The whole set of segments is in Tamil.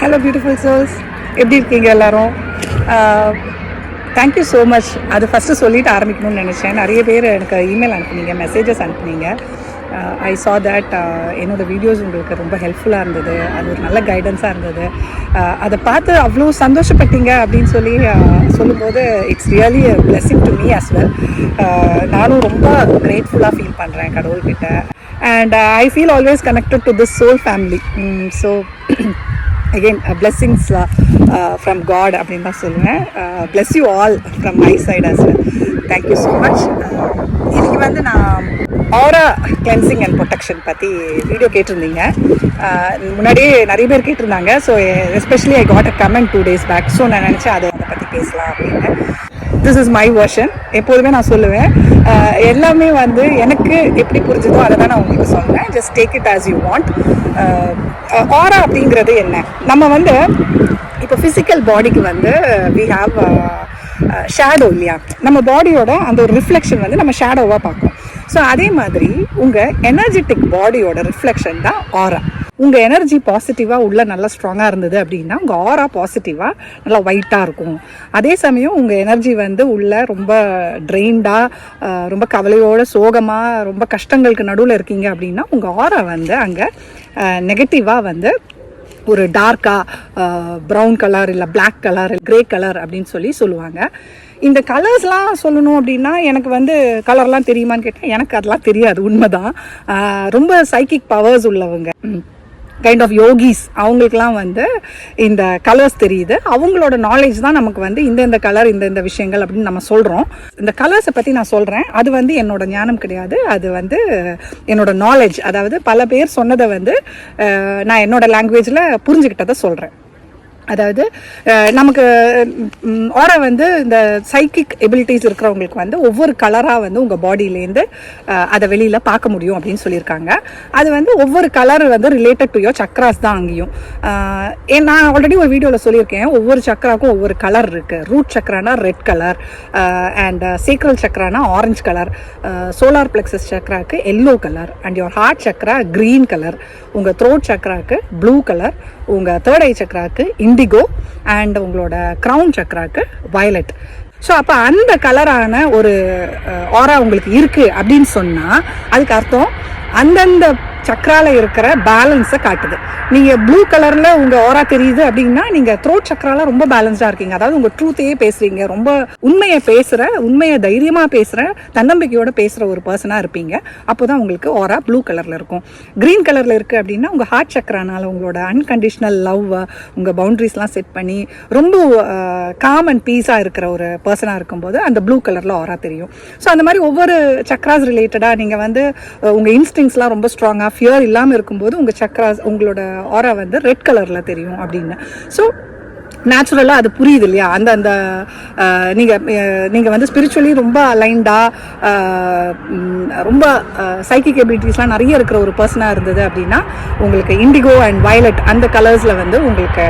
ஹலோ பியூட்டிஃபுல் சோல்ஸ் எப்படி இருக்கீங்க எல்லாரும்? தேங்க்யூ ஸோ மச் அது ஃபஸ்ட்டு சொல்லிட்டு ஆரம்பிக்கணும்னு நினச்சேன். நிறைய பேர் எனக்கு இமெயில் அனுப்புனீங்க மெசேஜஸ் அனுப்புனீங்க. ஐ சா தேட் என்னோட வீடியோஸ் உங்களுக்கு ரொம்ப ஹெல்ப்ஃபுல்லாக இருந்தது. அது ஒரு நல்ல கைடன்ஸாக இருந்தது. அதை பார்த்து அவ்வளோ சந்தோஷப்பட்டீங்க அப்படின்னு சொல்லி சொல்லும்போது it's really blessing to me as well நானும் ரொம்ப கிரேட்ஃபுல்லாக ஃபீல் பண்ணுறேன் கடவுள்கிட்ட. And I feel always connected to this soul family so again blessings from God அப்படின்னு தான் சொல்லுவேன். Uh, bless you all from my side as well. Thank you so much இன்றைக்கி வந்து நான் ஆரா கிளென்சிங் அண்ட் ப்ரொடெக்ஷன் பற்றி வீடியோ கேட்டிருந்தீங்க. Uh, முன்னாடியே நிறைய பேர் கேட்டிருந்தாங்க. So especially I got a comment two days back so நான் நினச்சேன் அதை அதை பற்றி பேசலாம் அப்படின்னு. திஸ் இஸ் மை வெர்ஷன் எப்போதுமே நான் சொல்லுவேன். எல்லாமே வந்து எனக்கு எப்படி புரிஞ்சுதோ அதை தான் நான் உங்களுக்கு சொல்றேன். Just take it as you want aura அப்படிங்கிறது என்ன? நம்ம வந்து இப்போ ஃபிசிக்கல் பாடிக்கு வந்து வி ஹாவ் ஷேடோ இல்லையா? நம்ம பாடியோட அந்த ஒரு ரிஃப்ளெக்ஷன் வந்து நம்ம ஷேடோவாக பார்க்கும் ஸோ அதே மாதிரி உங்கள் எனர்ஜெட்டிக் பாடியோட ரிஃப்ளெக்ஷன் தான் ஆரா உங்கள் எனர்ஜி பாசிட்டிவாக உள்ள நல்லா ஸ்ட்ராங்காக இருந்தது அப்படின்னா உங்கள் ஆரா பாசிட்டிவாக நல்லா ஒயிட்டாக இருக்கும். அதே சமயம் உங்கள் எனர்ஜி வந்து உள்ள ரொம்ப ட்ரெயின்டாக ரொம்ப கவலையோட சோகமாக ரொம்ப கஷ்டங்களுக்கு நடுவில் இருக்கீங்க அப்படின்னா உங்கள் ஆரா வந்து அங்கே நெகட்டிவாக வந்து ஒரு டார்க்காக ப்ரௌன் கலர் இல்லை பிளாக் கலர் கிரே கலர் அப்படின்னு சொல்லி சொல்லுவாங்க. இந்த கலர்ஸ்லாம் சொல்லணும் அப்படின்னா எனக்கு வந்து கலர்லாம் தெரியுமான்னு கேட்டால் எனக்கு அதெல்லாம் தெரியாது உண்மைதான். ரொம்ப சைக்கிக் பவர்ஸ் உள்ளவங்க. கைண்ட் ஆஃப் யோகிஸ் அவங்களுக்குலாம் வந்து இந்த கலர்ஸ் தெரியுது. அவங்களோட நாலேஜ் தான் நமக்கு வந்து இந்த இந்த கலர் இந்த இந்த விஷயங்கள் அப்படின்னு நம்ம சொல்கிறோம் இந்த கலர்ஸை பற்றி நான் சொல்கிறேன் அது வந்து என்னோட ஞானம் கிடையாது. அது வந்து என்னோட நாலேஜ் அதாவது பல பேர் சொன்னதை வந்து நான் என்னோட லாங்குவேஜில் புரிஞ்சுக்கிட்டதை சொல்கிறேன் அதாவது நமக்கு ஓர வந்து இந்த சைக்கிக் எபிலிட்டிஸ் இருக்கிறவங்களுக்கு வந்து ஒவ்வொரு கலராக வந்து உங்கள் பாடியிலேருந்து அதை வெளியில் பார்க்க முடியும் அப்படின்னு சொல்லியிருக்காங்க. அது வந்து ஒவ்வொரு கலர் வந்து ரிலேட்டட் டு யோர் சக்ராஸ் தான் அங்கேயும். நான் ஆல்ரெடி ஒரு வீடியோவில் சொல்லியிருக்கேன். ஒவ்வொரு சக்ராக்கும் ஒவ்வொரு கலர் இருக்குது ரூட் சக்ரானா ரெட் கலர் அண்ட் சீக்ரல் சக்ரானா orange colour solar plexus சக்ராக்கு yellow colour and your heart chakra green colour உங்கள் த்ரோட் சக்ராக்கு ப்ளூ கலர் உங்கள் தேர்ட் ஐ சக்ராக்கு இண்டிகோ அண்ட் உங்களோட க்ரௌன் சக்ராக்கு வயலட் ஸோ அப்போ அந்த கலரான ஒரு ஆரா உங்களுக்கு இருக்குது அப்படின்னு சொன்னால் அதுக்கு அர்த்தம் அந்தந்த சக்கரால இருக்கிற பேலன்ஸை காட்டுது. நீங்கள் ப்ளூ கலரில் உங்கள் ஓரா தெரியுது அப்படின்னா நீங்கள் த்ரோட் சக்கரால ரொம்ப பேலன்ஸ்டாக இருக்கீங்க. அதாவது உங்கள் ட்ரூத்தையே பேசுறீங்க. ரொம்ப உண்மையை பேசுகிற உண்மையை தைரியமாக பேசுகிற தன்னம்பிக்கையோட பேசுகிற ஒரு பர்சனாக இருப்பீங்க. அப்போ தான் உங்களுக்கு ஓரா ப்ளூ கலரில் இருக்கும். க்ரீன் கலரில் இருக்குது அப்படின்னா உங்கள் ஹார்ட் சக்கரானால உங்களோட அன்கண்டிஷனல் லவ் உங்கள் பவுண்ட்ரிஸ்லாம் செட் பண்ணி ரொம்ப காம் அண்ட் பீஸாக இருக்கிற ஒரு பர்சனாக இருக்கும்போது அந்த ப்ளூ கலரில் ஓரா தெரியும். ஸோ அந்த மாதிரி ஒவ்வொரு சக்ராஸ் ரிலேட்டடாக நீங்கள் வந்து உங்கள் உங்க இன்ஸ்டிங்ஸ்லாம் ரொம்ப ஸ்ட்ராங்காக ஃபியர் இல்லாமல் இருக்கும்போது உங்கள் சக்ராஸ் உங்களோட ஆரா வந்து ரெட் கலரில் தெரியும் அப்படின்னு. ஸோ நேச்சுரலாக அது புரியுது இல்லையா அந்த அந்த நீங்கள் நீங்கள் வந்து ஸ்பிரிச்சுவலி ரொம்ப அலைன்டாக ரொம்ப சைக்கிக் எபிலிட்டிஸ்லாம் நிறைய இருக்கிற ஒரு பர்சனாக இருந்தது அப்படின்னா உங்களுக்கு இண்டிகோ அண்ட் வயலட் அந்த கலர்ஸில் வந்து உங்களுக்கு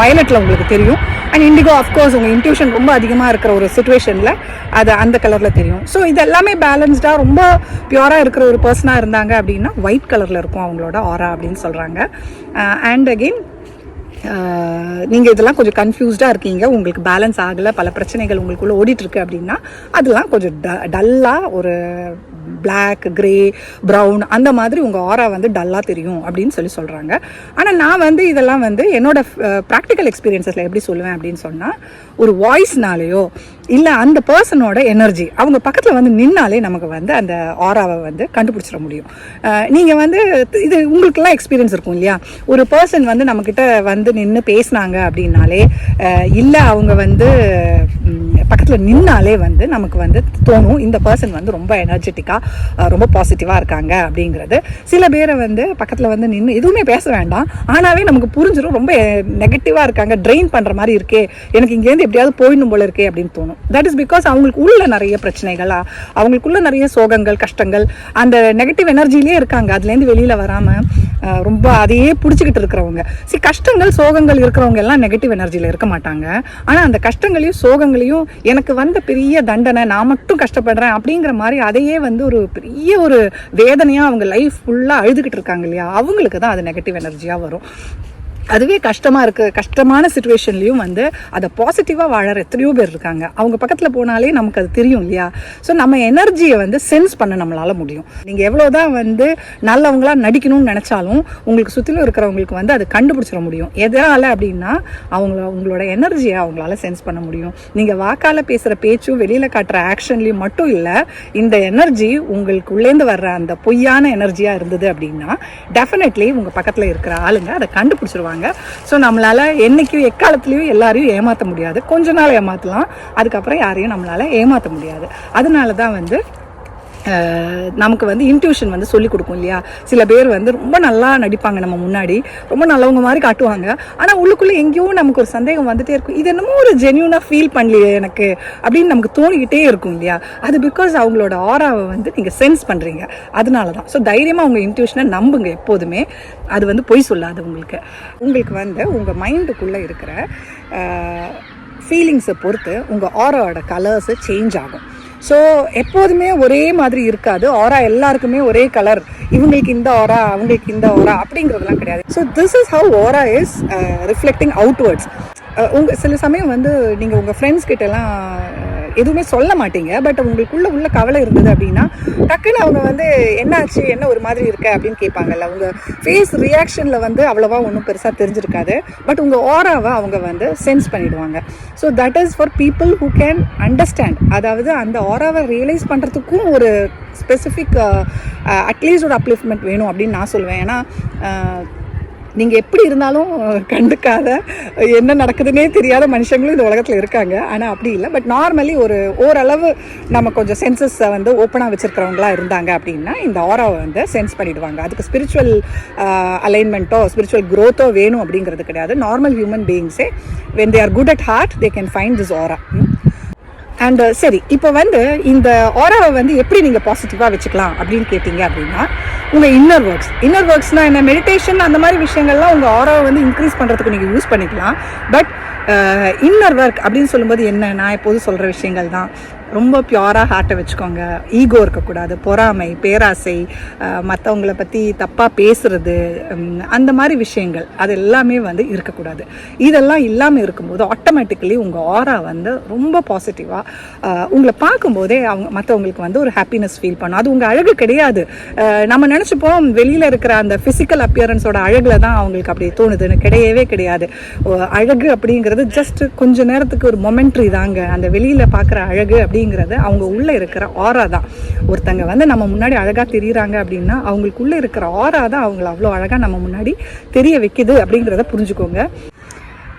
வயலட்டில் உங்களுக்கு தெரியும். அண்ட் இண்டிகோ அஃப்கோர்ஸ் உங்கள் இன்ட்யூஷன் ரொம்ப அதிகமாக இருக்கிற ஒரு சுச்சுவேஷனில் அது அந்த கலரில் தெரியும். ஸோ இது எல்லாமே பேலன்ஸ்டாக ரொம்ப பியூராக இருக்கிற ஒரு பர்சனாக இருந்தாங்க அப்படின்னா ஒயிட் கலரில் இருக்கும் அவங்களோட ஆரா அப்படின்னு சொல்கிறாங்க அண்ட் அகெயின் நீங்கள் இதெல்லாம் கொஞ்சம் கன்ஃபியூஸ்டாக இருக்கீங்க. உங்களுக்கு பேலன்ஸ் ஆகலை பல பிரச்சனைகள் உங்களுக்குள்ளே ஓடிட்டுருக்கு அப்படின்னா அதெல்லாம் கொஞ்சம் ட டல்லாக ஒரு பிளாக் கிரே ப்ரௌன் அந்த மாதிரி உங்கள் ஆரா வந்து டல்லாக தெரியும் அப்படின்னு சொல்லி சொல்கிறாங்க ஆனால் நான் வந்து இதெல்லாம் வந்து என்னோட ப்ராக்டிக்கல் எக்ஸ்பீரியன்ஸஸில் எப்படி சொல்லுவேன் அப்படின்னு சொன்னால் ஒரு வாய்ஸ்னாலேயோ இல்லை அந்த பர்சனோட எனர்ஜி அவங்க பக்கத்தில் வந்து நின்னாலே நமக்கு வந்து அந்த ஆராவை வந்து கண்டுபிடிச்சிட முடியும். நீங்கள் வந்து இது உங்களுக்கெல்லாம் எக்ஸ்பீரியன்ஸ் இருக்கும் இல்லையா? ஒரு பர்சன் வந்து நம்மக்கிட்ட வந்து நின்று பேசினாங்க அப்படின்னாலே இல்லை அவங்க வந்து பக்கத்தில் நின்னாலே வந்து நமக்கு வந்து தோணும் இந்த பர்சன் வந்து ரொம்ப எனர்ஜெட்டிக்காக ரொம்ப பாசிட்டிவாக இருக்காங்க அப்படிங்கிறது. சில பேரை வந்து பக்கத்தில் வந்து நின்று எதுவுமே பேச வேண்டாம். ஆனாவே நமக்கு புரிஞ்சிடும் ரொம்ப நெகட்டிவாக இருக்காங்க ட்ரெயின் பண்ணுற மாதிரி இருக்கே எனக்கு இங்கேருந்து எப்படியாவது போயிடணும் போல இருக்கே அப்படின்னு தோணும். தட் இஸ் பிகாஸ் அவங்களுக்கு உள்ள நிறைய பிரச்சனைகளா அவங்களுக்குள்ள நிறைய சோகங்கள் கஷ்டங்கள் அந்த நெகட்டிவ் எனர்ஜிலே இருக்காங்க. அதுலேருந்து வெளியில் வராமல் ரொம்ப அதையே பிடிச்சிக்கிட்டு இருக்கிறவங்க. சரி கஷ்டங்கள் சோகங்கள் இருக்கிறவங்க எல்லாம் நெகட்டிவ் எனர்ஜியில் இருக்க மாட்டாங்க. ஆனால் அந்த கஷ்டங்களையும் சோகங்களையும் எனக்கு வந்த பெரிய தண்டனை நான் மட்டும் கஷ்டப்படுறேன் அப்படிங்கிற மாதிரி அதையே வந்து ஒரு பெரிய ஒரு வேதனையாக அவங்க லைஃப் ஃபுல்லாக அழுதுகிட்டு இருக்காங்க இல்லையா? அவங்களுக்கு தான் அது நெகட்டிவ் எனர்ஜியாக வரும். அதுவே கஷ்டமாக இருக்க. கஷ்டமான சுச்சுவேஷன்லேயும் வந்து அதை பாசிட்டிவாக வாழற எத்தனையோ பேர் இருக்காங்க. அவங்க பக்கத்தில் போனாலே நமக்கு அது தெரியும் இல்லையா? ஸோ நம்ம எனர்ஜியை வந்து சென்ஸ் பண்ண நம்மளால முடியும். நீங்கள் எவ்வளோதான் வந்து நல்லவங்களாக நடிக்கணும்னு நினச்சாலும் உங்களுக்கு சுற்றிலும் இருக்கிறவங்களுக்கு வந்து அதை கண்டுபிடிச்சிட முடியும். எதனால் அப்படின்னா அவங்க உங்களோட எனர்ஜியை அவங்களால சென்ஸ் பண்ண முடியும். நீங்கள் வாக்கால் பேசுகிற பேச்சும் வெளியில் காட்டுற ஆக்ஷன்லேயும் மட்டும் இல்லை இந்த எனர்ஜி உங்களுக்குள்ளேருந்து வர்ற அந்த பொய்யான எனர்ஜியாக இருந்தது அப்படின்னா டெஃபினெட்லி உங்கள் பக்கத்தில் இருக்கிற ஆளுங்க அதை கண்டுபிடிச்சிருவாங்க. ஸோ நம்மளால் என்னைக்கும் எக்காலத்துலேயும் எல்லாரையும் ஏமாற்ற முடியாது. கொஞ்ச நாள் ஏமாற்றலாம் அதுக்கப்புறம் யாரையும் நம்மளால் ஏமாற்ற முடியாது. அதனால தான் வந்து நமக்கு வந்து இன்ட்யூஷன் வந்து சொல்லி கொடுக்கும் இல்லையா? சில பேர் வந்து ரொம்ப நல்லா நடிப்பாங்க நம்ம முன்னாடி. ரொம்ப நல்லவங்க மாதிரி காட்டுவாங்க. ஆனால் உள்ளுக்குள்ளே எங்கேயோ நமக்கு ஒரு சந்தேகம் வந்துட்டே இருக்கும். இது என்னமோ ஒரு ஜென்யூனாக ஃபீல் பண்ணலையே எனக்கு அப்படின்னு நமக்கு தோணிக்கிட்டே இருக்கும் இல்லையா? அது பிகாஸ் அவங்களோட ஆராவை வந்து நீங்கள் சென்ஸ் பண்ணுறீங்க அதனால தான் ஸோ தைரியமாக உங்கள் இன்ட்யூஷனை நம்புங்க எப்போதுமே. அது வந்து பொய் சொல்லாது உங்களுக்கு. உங்களுக்கு வந்து உங்கள் மைண்டுக்குள்ளே இருக்கிற ஃபீலிங்ஸை பொறுத்து உங்கள் ஆரோட கலர்ஸு சேஞ்ச் ஆகும். ஸோ எப்போதுமே ஒரே மாதிரி இருக்காது. ஆரா எல்லாருக்குமே ஒரே கலர் இவங்களுக்கு இந்த ஆரா அவங்களுக்கு இந்த ஆரா அப்படிங்கிறதுலாம் கிடையாது. So this is how aura is reflecting outwards உங்கள் சில சமயம் வந்து நீங்கள் உங்கள் ஃப்ரெண்ட்ஸ் கிட்டலாம் எதுவுமே சொல்ல மாட்டீங்க பட் உங்களுக்குள்ள உள்ள கவலை இருந்தது அப்படின்னா டக்குன்னு அவங்க வந்து என்னாச்சு? என்ன ஒரு மாதிரி இருக்க? அப்படின்னு கேட்பாங்கல்ல. அவங்க ஃபேஸ் ரியாக்ஷனில் வந்து அவ்வளோவா ஒன்றும் பெருசாக தெரிஞ்சிருக்காது. பட் உங்கள் ஓராவை அவங்க வந்து சென்ஸ் பண்ணிடுவாங்க. So that is for people who can understand அதாவது அந்த ஓராவை ரியலைஸ் பண்ணுறதுக்கும் ஒரு ஸ்பெசிஃபிக் அட்லீஸ்ட் ஒரு அப்லிஃப்ட்மெண்ட் வேணும் அப்படின்னு நான் சொல்லுவேன். ஏன்னா நீங்கள் எப்படி இருந்தாலும் கண்டுக்காத என்ன நடக்குதுன்னே தெரியாத மனுஷங்களும் இந்த உலகத்தில் இருக்காங்க. ஆனால் அப்படி இல்லை. பட் நார்மலி ஒரு ஓரளவு நம்ம கொஞ்சம் சென்சஸை வந்து ஓப்பனாக வச்சுருக்கிறவங்களாக இருந்தாங்க அப்படின்னா இந்த ஆராவை வந்து சென்ஸ் பண்ணிவிடுவாங்க அதுக்கு ஸ்பிரிச்சுவல் அலைன்மெண்ட்டோ ஸ்பிரிச்சுவல் க்ரோத்தோ வேணும் அப்படிங்கிறது கிடையாது. Normal human பீயிங்ஸே when they are good at heart they can find this aura and uh, சரி இப்போ வந்து இந்த ஆராவை வந்து எப்படி நீங்கள் பாசிட்டிவாக வச்சுக்கலாம் அப்படின்னு கேட்டிங்க அப்படின்னா உங்கள் இன்னர் ஒர்க்ஸ் இன்னர் ஒர்க்ஸ்னால் என்ன? மெடிடேஷன் அந்த மாதிரி விஷயங்கள்லாம் உங்கள் ஆராவை வந்து இன்க்ரீஸ் பண்ணுறதுக்கு நீங்கள் யூஸ் பண்ணிக்கலாம். பட் இன்னர் ஒர்க் அப்படின்னு சொல்லும்போது என்ன? நான் எப்போதும் சொல்கிற விஷயங்கள் தான் ரொம்ப பியூராக ஹார்ட்டை வச்சுக்கோங்க. ஈகோ இருக்கக்கூடாது பொறாமை பேராசை மற்றவங்கள பற்றி தப்பாக பேசுறது அந்த மாதிரி விஷயங்கள் அது எல்லாமே வந்து இருக்கக்கூடாது. இதெல்லாம் இல்லாமல் இருக்கும்போது ஆட்டோமேட்டிக்கலி உங்கள் ஆரா வந்து ரொம்ப பாசிட்டிவாக உங்களை பார்க்கும்போதே அவங்க மற்றவங்களுக்கு வந்து ஒரு ஹாப்பினஸ் ஃபீல் பண்ணும். அது உங்கள் அழகு கிடையாது. நம்ம நினச்சிப்போம் வெளியில் இருக்கிற அந்த ஃபிசிக்கல் அப்பியரன்ஸோட அழகில் தான் அவங்களுக்கு அப்படி தோணுதுன்னு கிடையவே கிடையாது. ஓ, அழகு அப்படிங்கிறது ஜஸ்ட் கொஞ்ச நேரத்துக்கு ஒரு மொமெண்ட்ரி தாங்க. அந்த வெளியில் பார்க்குற அழகு அப்படி அப்படிங்கிறது அவங்க உள்ளே இருக்கிற ஆரா தான். ஒருத்தங்க வந்து நம்ம முன்னாடி அழகாக தெரியுறாங்க அப்படின்னா அவங்களுக்குள்ளே இருக்கிற ஆரா தான் அவங்கள அவ்வளோ அழகாக நம்ம முன்னாடி தெரிய வைக்குது அப்படிங்கிறத புரிஞ்சுக்கோங்க.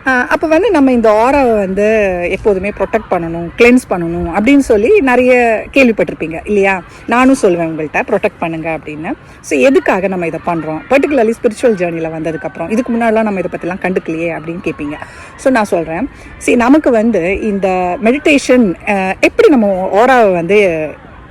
அப்போ வந்து நம்ம இந்த ஆராவை வந்து எப்போதுமே ப்ரொடெக்ட் பண்ணணும் கிளென்ஸ் பண்ணணும் அப்படின்னு சொல்லி நிறைய கேள்விப்பட்டிருப்பீங்க இல்லையா? நானும் சொல்லுவேன் உங்கள்கிட்ட ப்ரொடெக்ட் பண்ணுங்க அப்படின்னு. ஸோ எதுக்காக நம்ம இதை பண்ணுறோம் பர்டிகுலர்லி ஸ்பிரிச்சுவல் ஜேர்னியில் வந்ததுக்கப்புறம் இதுக்கு முன்னாடிலாம் நம்ம இதை பற்றிலாம் கண்டுக்கலையே அப்படின்னு கேட்பீங்க ஸோ நான் சொல்கிறேன் சரி நமக்கு வந்து இந்த மெடிடேஷன் எப்படி நம்ம ஓராவை வந்து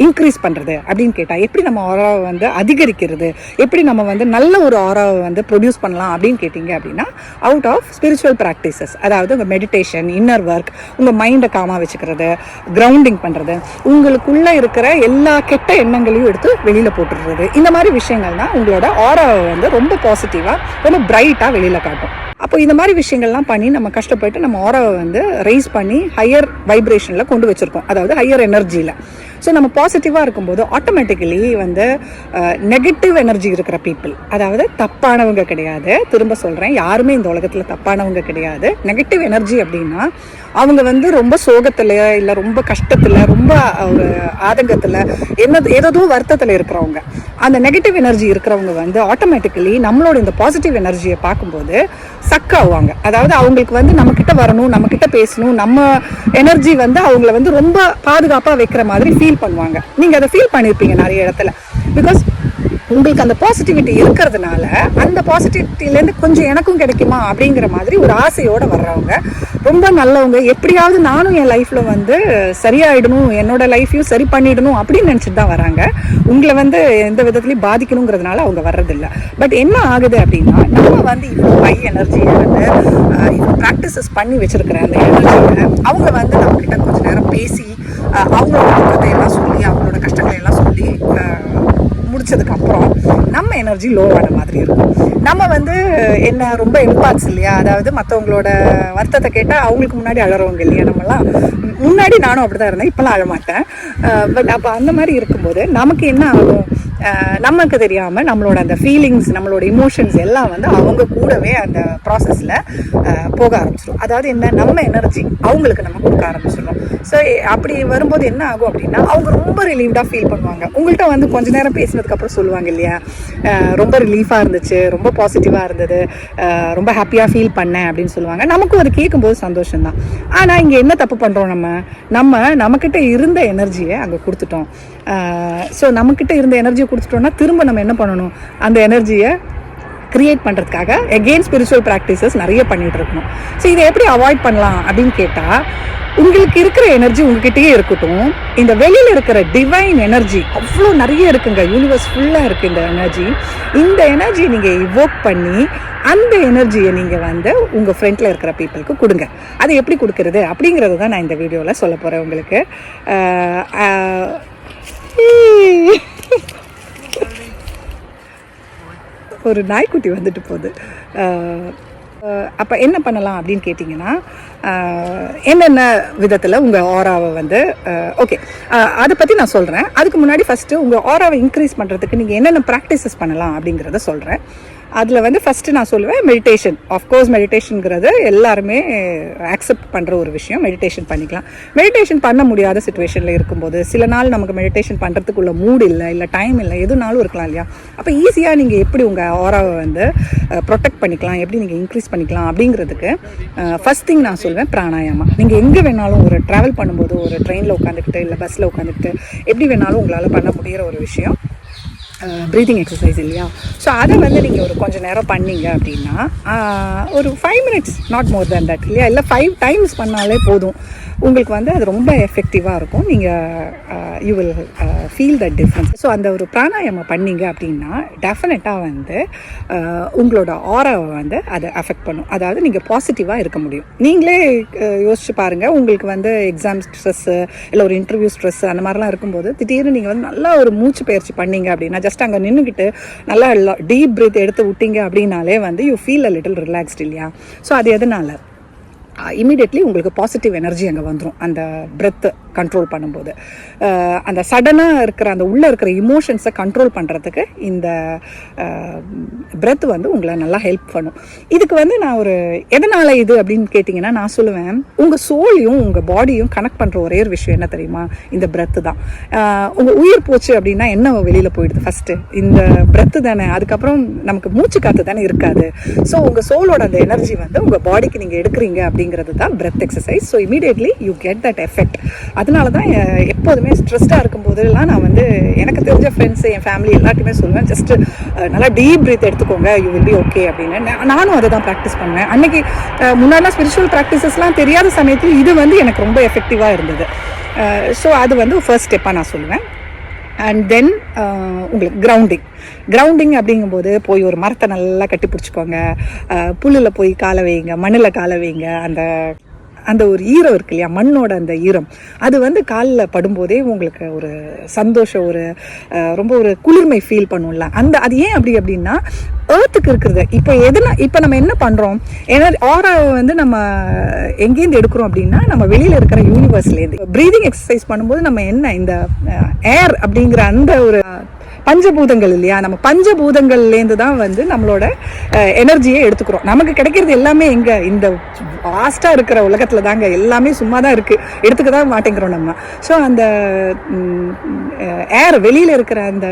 இன்க்ரீஸ் பண்ணுறது அப்படின்னு கேட்டால் எப்படி நம்ம ஆராவை வந்து அதிகரிக்கிறது? எப்படி நம்ம வந்து நல்ல ஒரு ஆராவை வந்து ப்ரொடியூஸ் பண்ணலாம் அப்படின்னு கேட்டிங்க அப்படின்னா அவுட் ஆஃப் ஸ்பிரிச்சுவல் ப்ராக்டிசஸ் அதாவது உங்கள் மெடிடேஷன் இன்னர் ஒர்க் உங்கள் மைண்டை காமாக வச்சுக்கிறது கிரவுண்டிங் பண்ணுறது உங்களுக்குள்ளே இருக்கிற எல்லா கெட்ட எண்ணங்களையும் எடுத்து வெளியில் போட்டுடுறது. இந்த மாதிரி விஷயங்கள் தான் உங்களோட ஆராவை வந்து ரொம்ப பாசிட்டிவாக ரொம்ப பிரைட்டாக வெளியில் காட்டும். அப்போ இந்த மாதிரி விஷயங்கள்லாம் பண்ணி நம்ம கஷ்டப்பட்டு நம்ம ஆராவை வந்து ரைஸ் பண்ணி ஹையர் வைப்ரேஷனில் கொண்டு வச்சுருக்கோம். அதாவது ஹையர் எனர்ஜியில் ஸோ நம்ம பாசிட்டிவாக இருக்கும்போது ஆட்டோமேட்டிக்கலி வந்து நெகட்டிவ் எனர்ஜி இருக்கிற பீப்புள் அதாவது தப்பானவங்க கிடையாது. திரும்ப சொல்கிறேன் யாருமே இந்த உலகத்தில் தப்பானவங்க கிடையாது. நெகட்டிவ் எனர்ஜி அப்படின்னா அவங்க வந்து ரொம்ப சோகத்தில் இல்லை ரொம்ப கஷ்டத்தில் ரொம்ப ஒரு ஆதங்கத்தில் என்ன ஏதோ வருத்தத்தில் இருக்கிறவங்க. அந்த நெகட்டிவ் எனர்ஜி இருக்கிறவங்க வந்து ஆட்டோமேட்டிக்கலி நம்மளோட இந்த பாசிட்டிவ் எனர்ஜியை பார்க்கும்போது சக் ஆவாங்க. அதாவது அவங்களுக்கு வந்து நம்மக்கிட்ட வரணும் நம்மக்கிட்ட பேசணும் நம்ம எனர்ஜி வந்து அவங்கள வந்து ரொம்ப பாதுகாப்பாக வைக்கிற மாதிரி ஃபீல் பண்ணுவாங்க. நீங்கள் அதை ஃபீல் பண்ணியிருப்பீங்க நிறைய இடத்துல. பிகாஸ் உங்களுக்கு அந்த பாசிட்டிவிட்டி இருக்கிறதுனால அந்த பாசிட்டிவிட்டிலேருந்து கொஞ்சம் எனக்கும் கிடைக்குமா அப்படிங்கிற மாதிரி ஒரு ஆசையோடு வர்றவங்க ரொம்ப நல்லவங்க எப்படியாவது நானும் என் லைஃப்பில் வந்து சரியாயிடணும் என்னோட லைஃப்பையும் சரி பண்ணிடணும் அப்படின்னு நினச்சிட்டு தான் வராங்க. உங்களை வந்து எந்த விதத்துலையும் பாதிக்கணுங்கிறதுனால அவங்க வர்றதில்ல. பட் என்ன ஆகுது அப்படின்னா நம்ம வந்து இவ்வளோ ஹை எனர்ஜியை வந்து இவ்வளோ ப்ராக்டிசஸ் பண்ணி வச்சுருக்கிற அந்த எனர்ஜியை அவங்க வந்து நம்மக்கிட்ட கொஞ்ச நேரம் பேசி அவங்களோட எல்லாம் சொல்லி அவங்களோட கஷ்டங்களை எல்லாம் சொல்லி அஹ், முடிச்சதுக்கு அப்புறம் நம்ம நம்ம எனர்ஜி லோவான மாதிரி இருக்கும். நம்ம வந்து என்ன ரொம்ப எம்பாட்ஸ் இல்லையா? அதாவது மற்றவங்களோட வருத்தத்தை கேட்டால் அவங்களுக்கு முன்னாடி அழறவங்க இல்லையா நம்மலாம்? முன்னாடி நானும் அப்படி தான் இருந்தேன் இப்போலாம் அழமாட்டேன் பட் அப்போ அந்த மாதிரி இருக்கும்போது நமக்கு என்ன ஆகும்? நமக்கு தெரியாமல் நம்மளோட அந்த ஃபீலிங்ஸ் நம்மளோட இமோஷன்ஸ் எல்லாம் வந்து அவங்க கூடவே அந்த ப்ராசஸில் போக ஆரம்பிச்சிடும் அதாவது என்ன? நம்ம எனர்ஜி அவங்களுக்கு நம்ம கொடுக்க ஆரம்பிச்சிடும் ஸோ அப்படி வரும்போது என்ன ஆகும் அப்படின்னா அவங்க ரொம்ப ரிலீவ்டாக ஃபீல் பண்ணுவாங்க. உங்கள்கிட்ட வந்து கொஞ்ச நேரம் பேசினதுக்கப்புறம் சொல்லுவாங்க இல்லையா? ரொம்ப ரிலீஃபாக இருந்துச்சு ரொம்ப பாசிட்டிவாக இருந்தது. ரொம்ப ஹாப்பியாக ஃபீல் பண்ணேன் அப்படின்னு சொல்லுவாங்க. நமக்கும் அது கேட்கும்போது சந்தோஷம் தான் ஆனால் இங்கே என்ன தப்பு பண்ணுறோம் நம்ம? நம்ம நம்மக்கிட்ட இருந்த எனர்ஜியை அங்கே கொடுத்துட்டோம். ஸோ நம்மக்கிட்ட இருந்த எனர்ஜியை கொடுத்துட்டோம்னா திரும்ப நம்ம என்ன பண்ணணும்? அந்த எனர்ஜியை கிரியேட் பண்ணுறதுக்காக எகெயின் ஸ்பிரிச்சுவல் ப்ராக்டிசஸ் நிறைய பண்ணிகிட்டு இருக்கணும். ஸோ இதை எப்படி அவாய்ட் பண்ணலாம் அப்படின்னு கேட்டால் உங்களுக்கு இருக்கிற எனர்ஜி உங்ககிட்டயே இருக்கட்டும். இந்த வெளியில் இருக்கிற டிவைன் எனர்ஜி அவ்வளோ நிறைய இருக்குங்க. யூனிவர்ஸ் ஃபுல்லாக இருக்குது இந்த எனர்ஜி இந்த எனர்ஜி நீங்கள் இவோக் பண்ணி அந்த எனர்ஜியை நீங்கள் வந்து உங்கள் ஃப்ரெண்டில் இருக்கிற பீப்புளுக்கு கொடுங்க. அது எப்படி கொடுக்கறது? அப்படிங்கிறது தான் நான் இந்த வீடியோவில் சொல்ல போகிறேன் உங்களுக்கு. ஒரு நாய்க்குட்டி வந்துட்டு போகுது. அப்போ என்ன பண்ணலாம் அப்படின்னு கேட்டிங்கன்னா என்னென்ன விதத்தில் உங்கள் ஆராவை வந்து ஓகே அதை பற்றி நான் சொல்கிறேன் அதுக்கு முன்னாடி ஃபஸ்ட்டு உங்கள் ஆராவை இன்க்ரீஸ் பண்ணுறதுக்கு நீங்கள் என்னென்ன ப்ராக்டிசஸ் பண்ணலாம் அப்படிங்கிறத சொல்கிறேன் அதில் வந்து ஃபஸ்ட்டு நான் சொல்லுவேன் மெடிடேஷன் ஆஃப்கோர்ஸ் மெடிடேஷனுங்கிறது எல்லாருமே eh, ஆக்செப்ட் பண்ணுற ஒரு விஷயம். மெடிடேஷன் பண்ணிக்கலாம். மெடிடேஷன் பண்ண முடியாத சுச்சுவேஷனில் இருக்கும்போது சில நாள் நமக்கு மெடிடேஷன் பண்ணுறதுக்குள்ள மூட் இல்லை இல்லை டைம் இல்லை எதுனாலும் இருக்கலாம் இல்லையா? அப்போ ஈஸியாக நீங்கள் எப்படி உங்கள் ஆராவை வந்து eh, ப்ரொடெக்ட் பண்ணிக்கலாம்? எப்படி நீங்கள் இன்க்ரீஸ் பண்ணிக்கலாம்? அப்படிங்கிறதுக்கு eh, ஃபஸ்ட் திங் நான் சொல்வேன் பிராணாயாமா நீங்கள் எங்கே வேணாலும் ஒரு ட்ராவல் பண்ணும்போது ஒரு ட்ரெயினில் உட்காந்துக்கிட்டு இல்லை பஸ்ஸில் உட்காந்துக்கிட்டு எப்படி வேணாலும் உங்களால் பண்ண முடிகிற ஒரு விஷயம். ப்ரீதிங் எக்ஸசைஸ் இல்லையா? ஸோ அதை வந்து நீங்கள் ஒரு கொஞ்சம் நேரம் பண்ணீங்க அப்படின்னா ஒரு five minutes not more than that இல்லையா? இல்லை ஃபைவ் டைம்ஸ் பண்ணாலே போதும். உங்களுக்கு வந்து அது ரொம்ப எஃபெக்டிவாக இருக்கும். நீங்கள் you will feel that difference so அந்த ஒரு பிராணாயாமம் பண்ணீங்க அப்படின்னா டெஃபினட்டாக வந்து உங்களோட ஆராவை வந்து அதை அஃபெக்ட் பண்ணும். அதாவது நீங்கள் பாசிட்டிவாக இருக்க முடியும். நீங்களே யோசிச்சு பாருங்கள் உங்களுக்கு வந்து எக்ஸாம் ஸ்ட்ரெஸ்ஸு இல்லை ஒரு இன்டர்வியூ ஸ்ட்ரெஸ் அந்த மாதிரிலாம் இருக்கும்போது திடீர்னு நீங்கள் வந்து நல்லா ஒரு மூச்சு பயிற்சி பண்ணீங்க அப்படின்னா ஜஸ்ட் அங்கே நின்றுக்கிட்டு நல்லா டீப் பிரீத் எடுத்து விட்டீங்க அப்படின்னாலே வந்து you feel a little relaxed இல்லையா? ஸோ அது எதனால்? இமீடியட்லி உங்களுக்கு பாசிட்டிவ் எனர்ஜி அங்கே வந்துடும் அந்த பிரெத்து கண்ட்ரோல் பண்ணும்போது. அந்த சடனாக இருக்கிற அந்த உள்ளே இருக்கிற இமோஷன்ஸை கண்ட்ரோல் பண்ணுறதுக்கு இந்த பிரெத் வந்து உங்களை நல்லா ஹெல்ப் பண்ணும். இதுக்கு வந்து நான் ஒரு எதனால் இது அப்படின்னு கேட்டிங்கன்னா நான் சொல்லுவேன். உங்கள் சோலையும் உங்கள் பாடியும் கனெக்ட் பண்ணுற ஒரே ஒரு விஷயம் என்ன தெரியுமா? இந்த பிரெத்து தான். உங்கள் உயிர் போச்சு அப்படின்னா என்ன வெளியில் போயிடுது ஃபஸ்ட்டு இந்த பிரெத்து தானே. அதுக்கப்புறம் நமக்கு மூச்சு காற்று தானே இருக்காது. ஸோ உங்கள் சோலோட அந்த எனர்ஜி வந்து உங்கள் பாடிக்கு நீங்கள் எடுக்கிறீங்க அப்படிங்கிறது தான் breath exercise so immediately you get that effect அதனால தான் எப்போதுமே ஸ்ட்ரெஸ்டாக இருக்கும்போதெல்லாம் நான் வந்து எனக்கு தெரிஞ்ச ஃப்ரெண்ட்ஸ் என் ஃபேமிலி எல்லாத்தையுமே சொல்லுவேன் ஜஸ்ட் நல்லா டீப் ப்ரீத் எடுத்துக்கோங்க யூ வில் பி ஓகே அப்படின்னு. நான் நானும் அதை தான் ப்ராக்டிஸ் பண்ணுவேன். அன்னைக்கு முன்னாடி ஸ்பிரிச்சுவல் ப்ராக்டிசஸ்லாம் தெரியாத சமயத்தில் இது வந்து எனக்கு ரொம்ப எஃபெக்டிவாக இருந்தது. ஸோ அது வந்து ஃபர்ஸ்ட் ஸ்டெப்பாக நான் சொல்லுவேன். அண்ட் தென் uh, உங்களுக்கு கிரவுண்டிங் கிரவுண்டிங் அப்படிங்கும்போது போய் ஒரு மரத்தை நல்லா கட்டி பிடிச்சிக்கோங்க. புல்லில் போய் காலை வைங்க மண்ணில் காலை வைங்க அந்த அந்த ஒரு ஈரம் இருக்கு இல்லையா மண்ணோட அந்த ஈரம் அது வந்து காலில் படும்போதே உங்களுக்கு ஒரு சந்தோஷம் ஒரு ரொம்ப ஒரு குளிர்மை ஃபீல் பண்ணும்ல. அந்த அது ஏன் அப்படி அப்படின்னா ஏர்த்துக்கு இருக்கிறது இப்போ எதுனா இப்போ நம்ம என்ன பண்ணுறோம் ஏன்னா ஆராவை வந்து நம்ம எங்கேருந்து எடுக்கிறோம் அப்படின்னா நம்ம வெளியில் இருக்கிற யூனிவர்ஸ்லேருந்து ப்ரீதிங் எக்ஸசைஸ் பண்ணும்போது நம்ம என்ன இந்த ஏர் அப்படிங்கிற அந்த ஒரு பஞ்சபூதங்கள் இல்லையா? நம்ம பஞ்சபூதங்கள்லேருந்து தான் வந்து நம்மளோட எனர்ஜியை எடுத்துக்கிறோம். நமக்கு கிடைக்கிறது எல்லாமே எங்கே? இந்த வாஸ்ட்டாக இருக்கிற உலகத்தில் தாங்க எல்லாமே சும்மா தான் இருக்குது எடுத்துக்க தான் மாட்டேங்கிறோம் நம்ம. ஸோ அந்த ஏர் வெளியில் இருக்கிற அந்த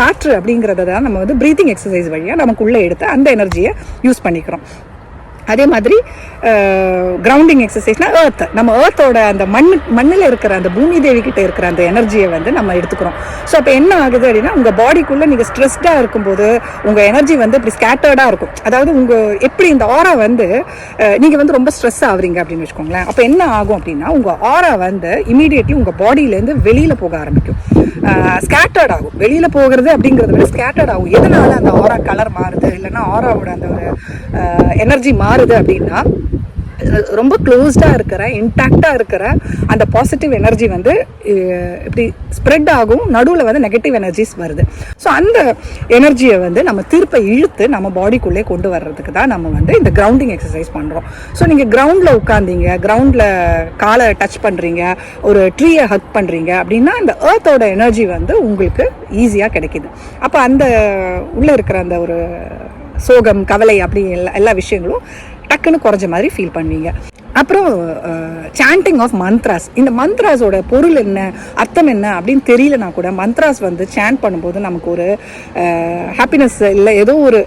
காற்று அப்படிங்கிறத தான் நம்ம வந்து ப்ரீத்திங் எக்ஸசைஸ் வழியாக நமக்குள்ளே எடுத்து அந்த எனர்ஜியை யூஸ் பண்ணிக்கிறோம். அதே மாதிரி கிரவுண்டிங் எக்ஸசைஸ்னால் ஏர்த் நம்ம ஏர்த்தோட அந்த மண் மண்ணில் இருக்கிற அந்த பூமி தேவி கிட்டே இருக்கிற அந்த எனர்ஜியை வந்து நம்ம எடுத்துக்கிறோம். ஸோ அப்போ என்ன ஆகுது அப்படின்னா உங்கள் பாடிக்குள்ளே நீங்கள் ஸ்ட்ரெஸ்டாக இருக்கும்போது உங்கள் எனர்ஜி வந்து இப்படி ஸ்கேட்டர்டாக இருக்கும். அதாவது உங்கள் எப்படி இந்த ஆரா வந்து நீங்கள் வந்து ரொம்ப ஸ்ட்ரெஸ் ஆகுறீங்க அப்படின்னு வச்சுக்கோங்களேன். அப்போ என்ன ஆகும் அப்படின்னா உங்கள் ஆரா வந்து இமீடியட்லி உங்கள் பாடியிலேருந்து வெளியில் போக ஆரம்பிக்கும். ஸ்கேட்டர்ட் ஆகும். வெளியில் போகிறது அப்படிங்கிறத விட ஸ்கேட்டர்ட் ஆகும். எதனால அந்த ஆரா கலர் மாறுது? இல்லைன்னா ஆராவோட அந்த ஒரு எனர்ஜி மாறுது அப்படின்னா ரொம்ப க்ளோஸ்டாக இருக்கிற இன்டாக்டாக இருக்கிற அந்த பாசிட்டிவ் எனர்ஜி வந்து இப்படி ஸ்ப்ரெட் ஆகும் நடுவில் வந்து நெகட்டிவ் எனர்ஜிஸ் வருது. ஸோ அந்த எனர்ஜியை வந்து நம்ம திருப்ப இழுத்து நம்ம பாடிக்குள்ளே கொண்டு வர்றதுக்கு தான் நம்ம வந்து இந்த கிரவுண்டிங் எக்ஸசைஸ் பண்ணுறோம் ஸோ நீங்கள் கிரவுண்டில் உட்காந்தீங்க கிரவுண்டில் காலை டச் பண்ணுறீங்க ஒரு ட்ரீயை ஹக் பண்ணுறீங்க அப்படின்னா அந்த ஏர்த்தோட எனர்ஜி வந்து உங்களுக்கு ஈஸியாக கிடைக்கிது. அப்போ அந்த உள்ளே இருக்கிற அந்த ஒரு சோகம் கவலை அப்படி எல்லா எல்லா விஷயங்களும் டக்குன்னு குறைஞ்ச மாதிரி ஃபீல் பண்ணுவீங்க. அப்புறம் சாண்டிங் ஆஃப் மந்த்ராஸ் இந்த மந்த்ராஸோட பொருள் என்ன? அர்த்தம் என்ன? அப்படின்னு தெரியலனா கூட மந்த்ராஸ் வந்து சாண்ட் பண்ணும்போது நமக்கு ஒரு ஹாப்பினஸ் இல்லை ஏதோ ஒரு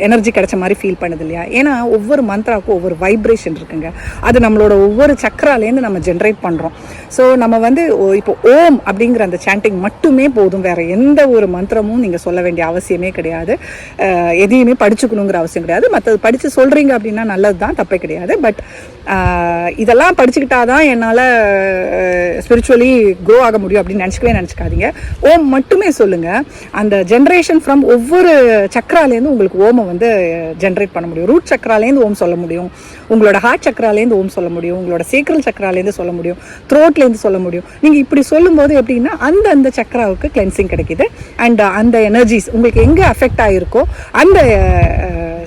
எனர்ஜி கிடைச்ச மாதிரி ஃபீல் பண்ணுது இல்லையா? ஏன்னா ஒவ்வொரு மந்த்ராவுக்கும் ஒவ்வொரு வைப்ரேஷன் இருக்குங்க. அது நம்மளோட ஒவ்வொரு சக்கராலேருந்து நம்ம ஜென்ரேட் பண்ணுறோம் ஸோ நம்ம வந்து ஓ- இப்போ ஓம் அப்படிங்கிற அந்த சாண்டிங் மட்டுமே போதும். வேற எந்த ஒரு மந்திரமும் நீங்கள் சொல்ல வேண்டிய அவசியமே கிடையாது. எதையுமே படிச்சுக்கணுங்கிற அவசியம் கிடையாது. மற்றது படித்து சொல்கிறீங்க அப்படின்னா நல்லது தான் தப்பே கிடையாது. பட் இதெல்லாம் படிச்சுக்கிட்டாதான் என்னால் ஸ்பிரிச்சுவலி க்ரோ ஆக முடியும் அப்படின்னு நினச்சிக்கவே நினச்சிக்காதீங்க. ஓம் மட்டுமே சொல்லுங்கள் அந்த ஜென்ரேஷன் ஃப்ரம் ஒவ்வொரு சக்கராலேருந்து உங்களுக்கு ஓமை வந்து ஜென்ரேட் பண்ண முடியும். ரூட் சக்கராலேருந்து ஓம் சொல்ல முடியும். உங்களோட ஹார்ட் சக்கராலேருந்து ஓம் சொல்ல முடியும். உங்களோட சேக்கரல் சக்கராலேருந்து சொல்ல முடியும். த்ரோட்லேருந்து சொல்ல முடியும். நீங்கள் இப்படி சொல்லும்போது எப்படின்னா அந்த அந்த சக்கராவுக்கு கிளென்சிங் கிடைக்குது. அண்ட் அந்த எனர்ஜிஸ் உங்களுக்கு எங்கே அஃபெக்ட் ஆகிருக்கோ அந்த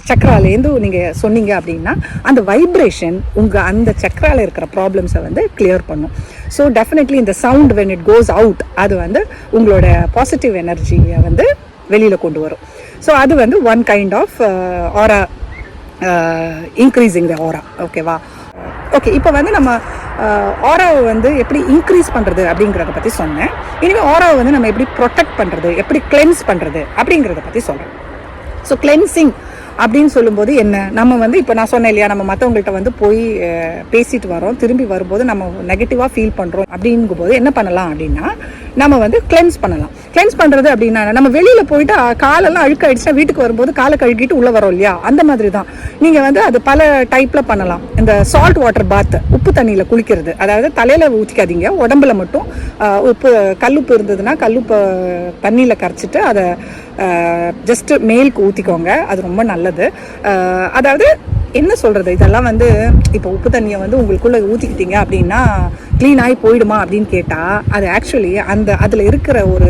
சக்கராலேருந்து நீங்கள் சொன்னீங்க அப்படின்னா அந்த வைப்ரேஷன் உங்கள் அந்த சக்கரால இருக்கிற ப்ராப்ளம்ஸை வந்து கிளியர் பண்ணும். ஸோ டெஃபினெட்லி இந்த sound when it goes out அது வந்து உங்களோட பாசிட்டிவ் எனர்ஜியை வந்து வெளியில் கொண்டு வரும். ஸோ அது வந்து one kind of aura increasing the aura ஓகேவா ஓகே இப்போ வந்து நம்ம uh, ஆராவை வந்து எப்படி இன்க்ரீஸ் பண்ணுறது அப்படிங்கிறத பற்றி சொன்னேன். இனிமேல் ஆராவை வந்து நம்ம எப்படி ப்ரொடெக்ட் பண்ணுறது எப்படி கிளென்ஸ் பண்ணுறது அப்படிங்கிறத பற்றி சொல்கிறேன் ஸோ கிளென்சிங் அப்படின்னு சொல்லும்போது என்ன? நம்ம வந்து இப்போ நான் சொன்னேன் இல்லையா நம்ம மற்றவங்கள்ட்ட வந்து போய் பேசிட்டு வரோம் திரும்பி வரும்போது நம்ம நெகட்டிவாக ஃபீல் பண்ணுறோம் அப்படிங்கும்போது என்ன பண்ணலாம் அப்படின்னா நம்ம வந்து கிளென்ஸ் பண்ணலாம். கிளென்ஸ் பண்ணுறது அப்படின்னா நம்ம வெளியில் போயிட்டு காலெல்லாம் அழுக்காயிடுச்சுன்னா வீட்டுக்கு வரும்போது காலை கழுகிட்டு உள்ளே வரோம் இல்லையா? அந்த மாதிரி தான். நீங்கள் வந்து அது பல டைப்பில் பண்ணலாம். இந்த சால்ட் வாட்டர் பாத் உப்பு தண்ணியில் குளிக்கிறது. அதாவது தலையில் ஊற்றிக்காதீங்க உடம்புல மட்டும் உப்பு கல்லுப்பு இருந்ததுன்னா கல்லுப்பை தண்ணியில் கரைச்சிட்டு அதை ஜஸ்ட்டு மேலுக்கு ஊற்றிக்கோங்க அது ரொம்ப நல்லது. அதாவது என்ன சொல்கிறது இதெல்லாம் வந்து இப்போ உப்பு தண்ணியை வந்து உங்களுக்குள்ளே ஊற்றிக்கிட்டீங்க அப்படின்னா க்ளீன் ஆகி போயிடுமா அப்படின்னு கேட்டால் அது ஆக்சுவலி அந்த அதில் இருக்கிற ஒரு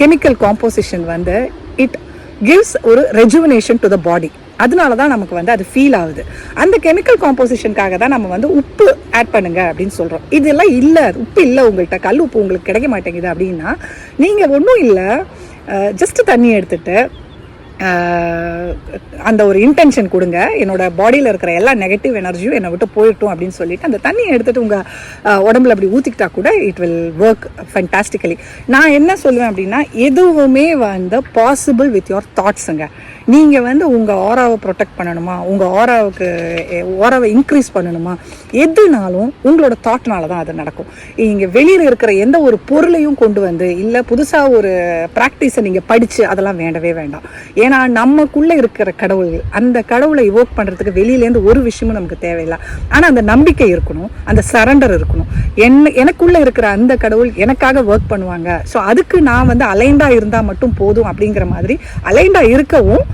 கெமிக்கல் காம்போசிஷன் வந்து இட் கிவ்ஸ் ஒரு ரெஜுவினேஷன் டு த பாடி அதனால தான் நமக்கு வந்து அது ஃபீல் ஆகுது. அந்த கெமிக்கல் காம்போசிஷனுக்காக தான் நம்ம வந்து உப்பு ஆட் பண்ணுங்க அப்படின்னு சொல்கிறோம் இதெல்லாம் இல்லை உப்பு இல்லை உங்கள்கிட்ட கல் உப்பு உங்களுக்கு கிடைக்க மாட்டேங்குது அப்படின்னா நீங்கள் ஒன்றும் இல்லை ஜஸ்ட் தண்ணி எடுத்துட்டு அந்த ஒரு இன்டென்ஷன் கொடுங்க. என்னோட பாடியில் இருக்கிற எல்லா நெகட்டிவ் எனர்ஜியும் என்னை விட்டு போயிட்டும் அப்படின்னு சொல்லிட்டு அந்த தண்ணியை எடுத்துகிட்டு உங்கள் உடம்புல அப்படி ஊற்றிக்கிட்டா கூட இட் வில் ஒர்க் ஃபென்டாஸ்டிக்கலி நான் என்ன சொல்லுவேன் அப்படின்னா எதுவுமே வந்து பாசிபிள் வித் யோர் தாட்ஸுங்க நீங்கள் வந்து உங்கள் ஆராவை ப்ரொடெக்ட் பண்ணணுமா? உங்கள் ஆராவுக்கு ஓரவை இன்க்ரீஸ் பண்ணணுமா? எதுனாலும் உங்களோட தாட்னால தான் அது நடக்கும். இங்கே வெளியில் இருக்கிற எந்த ஒரு பொருளையும் கொண்டு வந்து இல்லை புதுசாக ஒரு ப்ராக்டிஸை நீங்கள் படித்து அதெல்லாம் வேண்டவே வேண்டாம். ஏன்னா நமக்குள்ளே இருக்கிற கடவுள் அந்த கடவுளை இவோக் பண்ணுறதுக்கு வெளியிலேருந்து ஒரு விஷயமும் நமக்கு தேவையில்லை. ஆனால் அந்த நம்பிக்கை இருக்கணும் அந்த சரண்டர் இருக்கணும். என்ன எனக்குள்ளே இருக்கிற அந்த கடவுள் எனக்காக ஒர்க் பண்ணுவாங்க. ஸோ அதுக்கு நான் வந்து அலைண்டாக இருந்தால் மட்டும் போதும் அப்படிங்கிற மாதிரி அலைண்டாக இருக்கவும்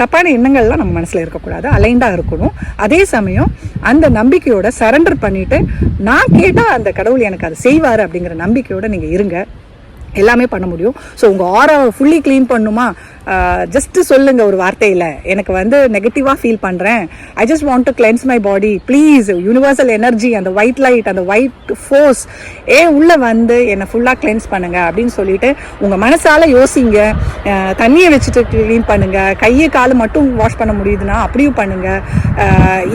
தப்பான எண்ணங்கள்லாம் நம்ம மனசில் இருக்கக்கூடாது அலைண்டாக இருக்கணும். அதே சமயம் அந்த நம்பிக்கையோட சரண்டர் பண்ணிட்டு நான் கேட்டால் அந்த கடவுள் எனக்கு அதை செய்வார் அப்படிங்கிற நம்பிக்கையோட நீங்கள் இருங்க. எல்லாமே பண்ண முடியும். ஸோ உங்கள் ஆராவை ஃபுல்லி க்ளீன் பண்ணுமா? ஜஸ்ட்டு சொல்லுங்க ஒரு வார்த்தையில். எனக்கு வந்து நெகட்டிவாக ஃபீல் பண்ணுறேன் I just want to cleanse my body please universal energy அந்த ஒயிட் லைட் அந்த ஒயிட் ஃபோர்ஸ் ஏ உள்ளே வந்து என்னை ஃபுல்லாக கிளென்ஸ் பண்ணுங்கள் அப்படின்னு சொல்லிட்டு உங்கள் மனசால் யோசிங்க. தண்ணியை வச்சுட்டு க்ளீன் பண்ணுங்கள் கையை கால் மட்டும் வாஷ் பண்ண முடியுதுன்னா அப்படியும் பண்ணுங்கள்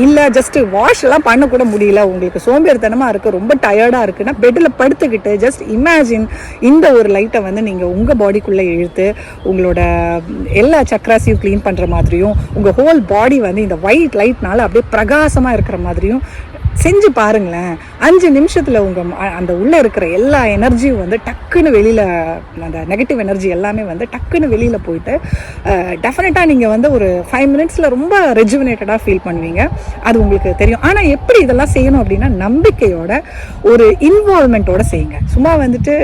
இல்லை ஜஸ்ட்டு வாஷ்லாம் பண்ணக்கூட முடியல. உங்களுக்கு சோம்பேறித்தனமாக இருக்குது ரொம்ப டயர்டாக இருக்குன்னா பெட்டில் படுத்துக்கிட்டு ஜஸ்ட் இமேஜின் இந்த ஒரு லைட்டை வந்து நீங்கள் உங்கள் பாடிக்குள்ளே இழுத்து உங்களோட எல்லா சக்கராஸையும் க்ளீன் பண்ணுற மாதிரியும் உங்கள் ஹோல் பாடி வந்து இந்த ஒயிட் லைட்னால அப்படியே பிரகாசமாக இருக்கிற மாதிரியும் செஞ்சு பாருங்களேன். அஞ்சு நிமிஷத்தில் உங்கள் அந்த உள்ளே இருக்கிற எல்லா எனர்ஜியும் வந்து டக்குன்னு வெளியில் அந்த நெகட்டிவ் எனர்ஜி எல்லாமே வந்து டக்குன்னு வெளியில் போயிட்டு டெஃபினட்டாக நீங்கள் வந்து ஒரு ஃபைவ் மினிட்ஸில் ரொம்ப ரெஜுவினேட்டடாக ஃபீல் பண்ணுவீங்க. அது உங்களுக்கு தெரியும். ஆனால் எப்படி இதெல்லாம் செய்யணும் அப்படின்னா நம்பிக்கையோட ஒரு இன்வால்மெண்ட்டோட செய்யுங்க. சும்மா வந்துட்டு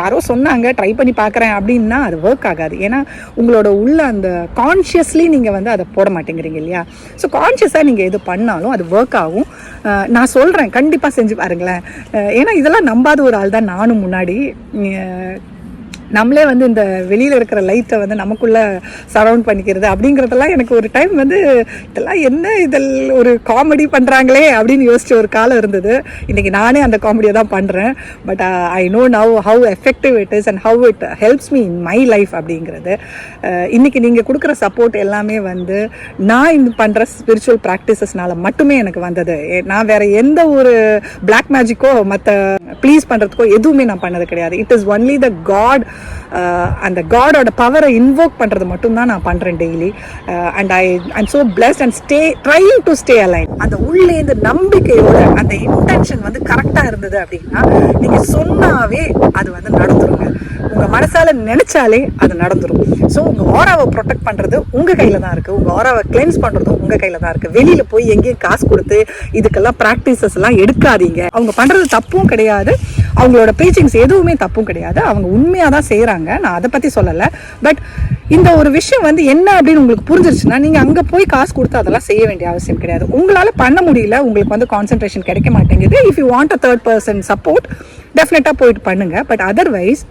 யாரோ சொன்னாங்க ட்ரை பண்ணி பார்க்குறேன் அப்படின்னா அது ஒர்க் ஆகாது. ஏன்னா உங்களோட உள்ள அந்த கான்ஷியஸ்லி நீங்கள் வந்து அதை போட மாட்டேங்கிறீங்க இல்லையா? ஸோ கான்ஷியஸாக நீங்கள் எது பண்ணாலும் அது ஒர்க் ஆகும். நான் சொல்கிறேன் கண்டிப்பாக செஞ்சு பாருங்களேன். ஏன்னா இதெல்லாம் நம்பாத ஒரு ஆள் தான் நானும் முன்னாடி. நம்மளே வந்து இந்த வெளியில் இருக்கிற லைட்டை வந்து நமக்குள்ளே சரவுண்ட் பண்ணிக்கிறது அப்படிங்கிறதெல்லாம் எனக்கு ஒரு டைம் வந்து இதெல்லாம் என்ன? இதில் ஒரு காமெடி பண்ணுறாங்களே அப்படின்னு யோசிச்ச ஒரு காலம் இருந்தது. இன்றைக்கி நானே அந்த காமெடியை தான் பண்ணுறேன் but I know now how effective it is and how it helps me in my life அப்படிங்கிறது. இன்றைக்கி நீங்கள் கொடுக்குற சப்போர்ட் எல்லாமே வந்து நான் இந்த பண்ணுற ஸ்பிரிச்சுவல் ப்ராக்டிசஸ்னால மட்டுமே எனக்கு வந்தது. நான் வேறு எந்த ஒரு பிளாக் மேஜிக்கோ மற்ற ப்ளீஸ் பண்ணுறதுக்கோ எதுவுமே நான் பண்ணது கிடையாது. It is only the god அந்த காடோட பவரை இன்வோக் பண்ணுறது மட்டும்தான் நான் பண்ணுறேன் daily and I I'm so blessed and stay trying to stay align அந்த உள்ளேந்து நம்பிக்கையோட அந்த இன்டென்ஷன் வந்து கரெக்டாக இருந்தது அப்படின்னா நீங்கள் சொன்னாவே அது வந்து நடந்துருங்க. உங்கள் மனசால் நினச்சாலே அது நடந்துடும் ஸோ உங்கள் ஓராவை ப்ரொடெக்ட் பண்ணுறது உங்கள் கையில் தான் இருக்குது உங்கள் ஓராவை கிளென்ஸ் பண்ணுறதும் உங்கள் கையில் தான் இருக்குது வெளியில் போய் எங்கேயும் காசு கொடுத்து இதுக்கெல்லாம் ப்ராக்டிசஸ் எல்லாம் எடுக்காதீங்க. அவங்க பண்ணுறது தப்பும் கிடையாது. அவங்களோட ப்ரீச்சிங்ஸ் எதுவுமே தப்பும் கிடையாது. அவங்க உண்மையாக தான் செய்கிறாங்க நான் அதை பற்றி சொல்லலை. பட் இந்த ஒரு விஷயம் வந்து என்ன அப்படின்னு உங்களுக்கு புரிஞ்சிருச்சுன்னா நீங்கள் அங்கே போய் காசு கொடுத்து அதெல்லாம் செய்ய வேண்டிய அவசியம் கிடையாது. உங்களால் பண்ண முடியல. உங்களுக்கு வந்து கான்சென்ட்ரேஷன் கிடைக்க மாட்டேங்குது. If you want a third person support டெஃபினட்டாக போயிட்டு பண்ணுங்கள் பட் அதர்வைஸ்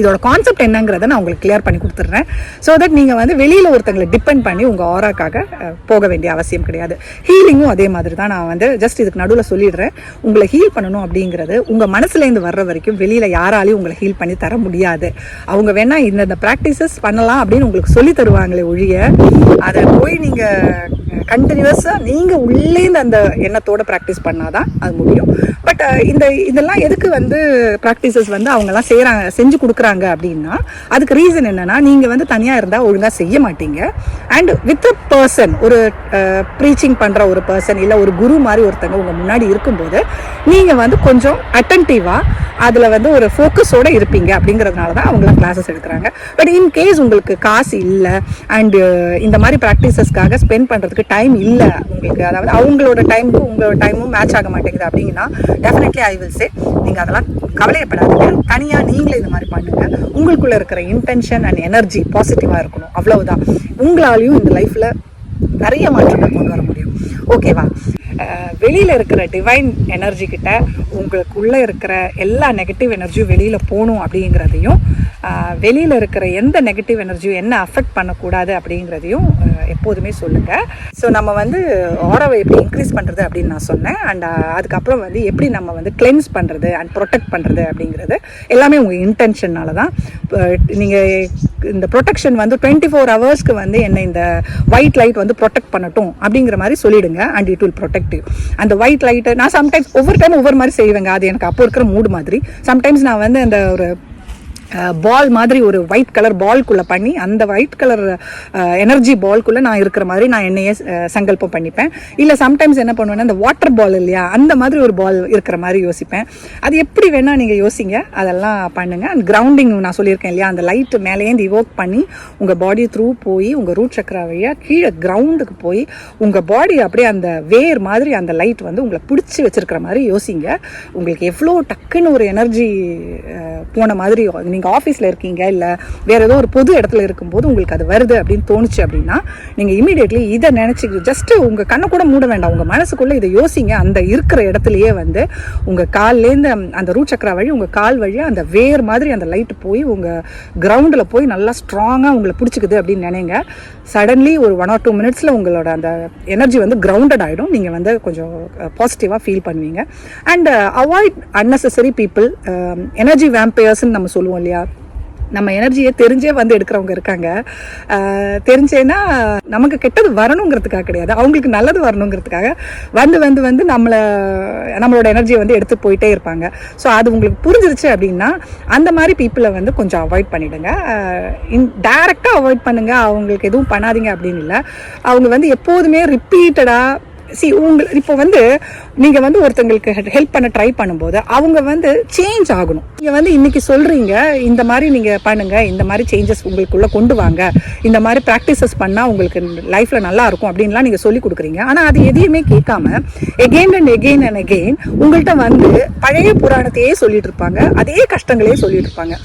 இதோட கான்செப்ட் என்னங்கிறத நான் உங்களுக்கு கிளியர் பண்ணி கொடுத்துட்றேன். ஸோ தட் நீங்கள் வந்து வெளியில் ஒருத்தங்களை டிபெண்ட் பண்ணி உங்கள் ஆராக்காக போக வேண்டிய அவசியம் கிடையாது. ஹீலிங்கும் அதே மாதிரி தான் நான் வந்து ஜஸ்ட் இதுக்கு நடுவில் சொல்லிடுறேன். உங்களை ஹீல் பண்ணணும் அப்படிங்கிறது உங்கள் மனசுலேருந்து வர்ற வரைக்கும் வெளியில் யாராலையும் உங்களை ஹீல் பண்ணி தர முடியாது. அவங்க வேணால் இந்தந்த ப்ராக்டிசஸ் பண்ணலாம் அப்படின்னு உங்களுக்கு சொல்லி தருவாங்களே ஒழிய அதை போய் நீங்கள் கண்டினியூஸாக நீங்கள் உள்ளேந்து அந்த எண்ணத்தோட ப்ராக்டிஸ் பண்ணாதான் அது முடியும். பட் இந்த இதெல்லாம் எதுக்கு வந்து ப்ராக்டிசஸ் வந்து அவங்கெல்லாம் செய்கிறாங்க செஞ்சு கொடுக்குறாங்க அப்படின்னா அதுக்கு ரீசன் என்னென்னா நீங்கள் வந்து தனியாக இருந்தால் ஒழுங்காக செய்ய மாட்டீங்க. அண்ட் வித் அ பர்சன் ஒரு ப்ரீச்சிங் பண்ணுற ஒரு பர்சன் இல்லை ஒரு குரு மாதிரி ஒருத்தங்க உங்கள் முன்னாடி இருக்கும்போது நீங்கள் வந்து கொஞ்சம் அட்டன்டிவாக அதில் வந்து ஒரு ஃபோக்கஸோடு இருப்பீங்க அப்படிங்கிறதுனால தான் அவங்களாம் கிளாஸஸ் எடுக்கிறாங்க. பட் இன் கேஸ் உங்களுக்கு காசு இல்லை அண்டு இந்த மாதிரி ப்ராக்டிசஸ்க்காக ஸ்பெண்ட் பண்ணுறதுக்கு டைம் இல்லை உங்களுக்கு. அதாவது அவங்களோட டைமுக்கும் உங்களோட டைமும் மேட்ச் ஆக மாட்டேங்குது அப்படின்னா டெஃபினெட்லி ஐ வில் சே நீங்கள் அதெல்லாம் கவலையப்படாதீங்க. தனியாக நீங்களே இந்த மாதிரி பண்ணுங்கள் உங்களுக்குள்ளே இருக்கிற இன்டென்ஷன் அண்ட் எனர்ஜி பாசிட்டிவாக இருக்கணும். அவ்வளவுதான். உங்களாலையும் இந்த லைஃப்பில் நிறைய மாற்றங்கள் கொண்டு வர முடியும். ஓகேவா வெளியில் இருக்கிற டிவைன் எனர்ஜி கிட்ட உங்களுக்குள்ளே இருக்கிற எல்லா நெகட்டிவ் எனர்ஜியும் வெளியில் போகணும் அப்படிங்கிறதையும் வெளியில் இருக்கிற எந்த நெகட்டிவ் எனர்ஜியும் என்ன அஃபெக்ட் பண்ணக்கூடாது அப்படிங்கிறதையும் எப்போதுமே சொல்லுங்கள் ஸோ நம்ம வந்து ஆரவை எப்படி இன்க்ரீஸ் பண்ணுறது அப்படின்னு நான் சொன்னேன். அண்ட் அதுக்கப்புறம் வந்து எப்படி நம்ம வந்து கிளென்ஸ் பண்ணுறது அண்ட் ப்ரொடெக்ட் பண்ணுறது அப்படிங்கிறது எல்லாமே உங்கள் இன்டென்ஷனால தான். நீங்கள் இந்த ப்ரொடெக்ஷன் வந்து டுவெண்ட்டி ஃபோர் ஹவர்ஸ்க்கு வந்து என்னை இந்த ஒயிட் லைட் வந்து ப்ரொடெக்ட் பண்ணட்டும் அப்படிங்கிற மாதிரி சொல்லிடுங்க. And it will protect light அந்த ஒயிட் லைட்டை நான் சம்டைம்ஸ் ஒவ்வொரு டைம் ஒவ்வொரு மாதிரி செய்வேங்க. அது எனக்கு அப்போ இருக்கிற மூடு மாதிரி. சம்டைம்ஸ் நான் வந்து அந்த ஒரு பால் மாதிரி ஒரு ஒயிட் கலர் பால்குள்ளே பண்ணி அந்த ஒயிட் கலர் எனர்ஜி பால்குள்ளே நான் இருக்கிற மாதிரி நான் என்னையே சங்கல்பம் பண்ணிப்பேன். இல்லை சம்டைம்ஸ் என்ன பண்ணுவேன்னா அந்த வாட்டர் பால் இல்லையா அந்த மாதிரி ஒரு பால் இருக்கிற மாதிரி யோசிப்பேன். அது எப்படி வேணால் நீங்கள் யோசிங்க அதெல்லாம் பண்ணுங்கள் அண்ட் கிரவுண்டிங் நான் சொல்லியிருக்கேன் இல்லையா அந்த லைட்டு மேலேருந்து இவோக் பண்ணி உங்கள் பாடி த்ரூ போய் உங்கள் ரூட் சக்கரா வழியாக கீழே கிரவுண்டுக்கு போய் உங்கள் பாடி அப்படியே அந்த வேர் மாதிரி அந்த லைட் வந்து உங்களை பிடிச்சி வச்சிருக்கிற மாதிரி யோசிங்க. உங்களுக்கு எவ்வளோ டக்குன்னு ஒரு எனர்ஜி போன மாதிரி நீங்கள் நீங்கள் ஆஃபீஸில் இருக்கீங்க இல்லை வேறு ஏதோ ஒரு பொது இடத்துல இருக்கும்போது உங்களுக்கு அது வருது அப்படின்னு தோணுச்சு அப்படின்னா நீங்கள் இமீடியட்லி இதை நினச்சி ஜஸ்ட்டு உங்கள் கண்ணை கூட மூட வேண்டாம். உங்கள் மனசுக்குள்ளே இதை யோசிங்க. அந்த இருக்கிற இடத்துலையே வந்து உங்கள் கால்லேருந்து அந்த ரூட் சக்கரா வழி உங்கள் கால் வழியாக அந்த வேர் மாதிரி அந்த லைட்டு போய் உங்கள் கிரவுண்டில் போய் நல்லா ஸ்ட்ராங்காக உங்களை பிடிச்சிக்குது அப்படின்னு நினைங்க. சடன்லி ஒரு ஒன் ஆர் டூ மினிட்ஸில் உங்களோட அந்த எனர்ஜி வந்து கிரவுண்டட் ஆகிடும் நீங்கள் வந்து கொஞ்சம் பாசிட்டிவாக ஃபீல் பண்ணுவீங்க. And avoid unnecessary people energy வேம்பயர்ஸ்ன்னு நம்ம சொல்லுவோம் இல்லையா? நம்ம எனர்ஜியை தெரிஞ்சே வந்து எடுக்கிறவங்க இருக்காங்க. தெரிஞ்சேன்னா நமக்கு கெட்டது வரணுங்கிறதுக்காக கிடையாது. அவங்களுக்கு நல்லது வரணுங்கிறதுக்காக வந்து வந்து வந்து நம்மளை நம்மளோட எனர்ஜியை வந்து எடுத்து போயிட்டே இருப்பாங்க. ஸோ அது உங்களுக்கு புரிஞ்சிருச்சு அப்படின்னா அந்த மாதிரி பீப்புளை வந்து கொஞ்சம் அவாய்ட் பண்ணிவிடுங்க இன் டைரெக்டாக அவாய்ட் பண்ணுங்க. அவங்களுக்கு எதுவும் பண்ணாதீங்க அப்படின்னு இல்லை. அவங்க வந்து எப்போதுமே ரிப்பீட்டடாக சி உங்கள் இப்போ வந்து நீங்கள் வந்து ஒருத்தங்களுக்கு ஹெல்ப் பண்ண ட்ரை பண்ணும்போது அவங்க வந்து சேஞ்ச் ஆகணும். நீங்கள் வந்து இன்னைக்கு சொல்கிறீங்க இந்த மாதிரி நீங்கள் பண்ணுங்கள் இந்த மாதிரி சேஞ்சஸ் உங்களுக்குள்ளே கொண்டு வாங்க இந்த மாதிரி ப்ராக்டிசஸ் பண்ணால் உங்களுக்கு லைஃப்பில் நல்லா இருக்கும் அப்படின்லாம் நீங்கள் சொல்லி கொடுக்குறீங்க. ஆனால் அது எதையுமே கேட்காம again and again and again உங்கள்கிட்ட வந்து பழைய புராணத்தையே சொல்லிட்டு இருப்பாங்க அதே கஷ்டங்களே சொல்லிட்டு இருப்பாங்க.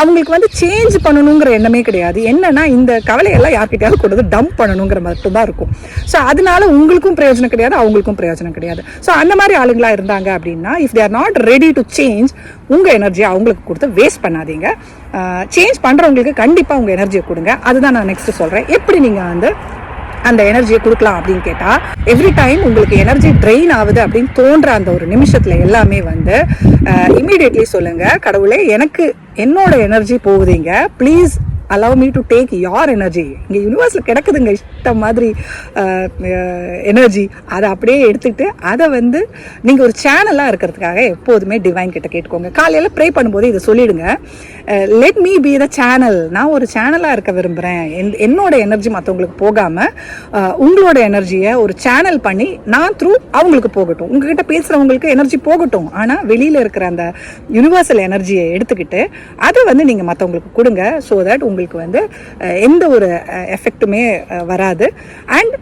அவங்களுக்கு வந்து சேஞ்ச் பண்ணணுங்கிற எண்ணமே கிடையாது. என்னன்னா இந்த கவலையெல்லாம் யார்கிட்டயாவது கொண்டு வந்து டம்ப் பண்ணணுங்கிற மட்டும்தான் இருக்கும். ஸோ அதனால உங்களுக்கும் பிரயோஜனம் கிடையாது அவங்களுக்கும் பிரயோஜனம் கிடையாது. ஸோ அந்த மாதிரி ஆளுங்களாக இருந்தாங்க அப்படின்னா if they're not ready to change உங்கள் எனர்ஜியை அவங்களுக்கு கொடுத்து வேஸ்ட் பண்ணாதீங்க. சேஞ்ச் பண்ணுறவங்களுக்கு கண்டிப்பாக உங்கள் எனர்ஜியை கொடுங்க. அதுதான் நான் நெக்ஸ்ட் சொல்கிறேன் எப்படி நீங்கள் வந்து அந்த எனர்ஜியை கொடுக்கலாம் அப்படின்னு கேட்டால் எவ்ரி டைம் உங்களுக்கு எனர்ஜி ட்ரெயின் ஆகுது அப்படின்னு தோன்ற அந்த ஒரு நிமிஷத்தில் எல்லாமே வந்து இமீடியட்லி சொல்லுங்கள் கடவுளே எனக்கு என்னோட எனர்ஜி போகுதுங்க. Please allow me to take your energy இங்கே யூனிவர்ஸில் கிடக்குதுங்க இஷ்டம் மாதிரி எனர்ஜி அதை அப்படியே எடுத்துக்கிட்டு அதை வந்து நீங்கள் ஒரு சேனலாக இருக்கிறதுக்காக எப்போதுமே டிவைன் கிட்ட கேட்டுக்கோங்க. காலையில் ப்ரே பண்ணும்போது இதை சொல்லிவிடுங்க let me be the channel நான் ஒரு சேனலாக இருக்க விரும்புகிறேன் என் என்னோட எனர்ஜி மற்றவங்களுக்கு போகாமல் உங்களோட எனர்ஜியை ஒரு சேனல் பண்ணி நான் த்ரூ அவங்களுக்கு போகட்டும். உங்ககிட்ட பேசுகிறவங்களுக்கு எனர்ஜி போகட்டும். ஆனால் வெளியில் இருக்கிற அந்த யுனிவர்சல் எனர்ஜியை எடுத்துக்கிட்டு அதை வந்து நீங்கள் மற்றவங்களுக்கு கொடுங்க. ஸோ தட் உங்களுக்கு வந்து எந்த ஒரு எஃபெக்ட்டுமே வராது. அண்ட்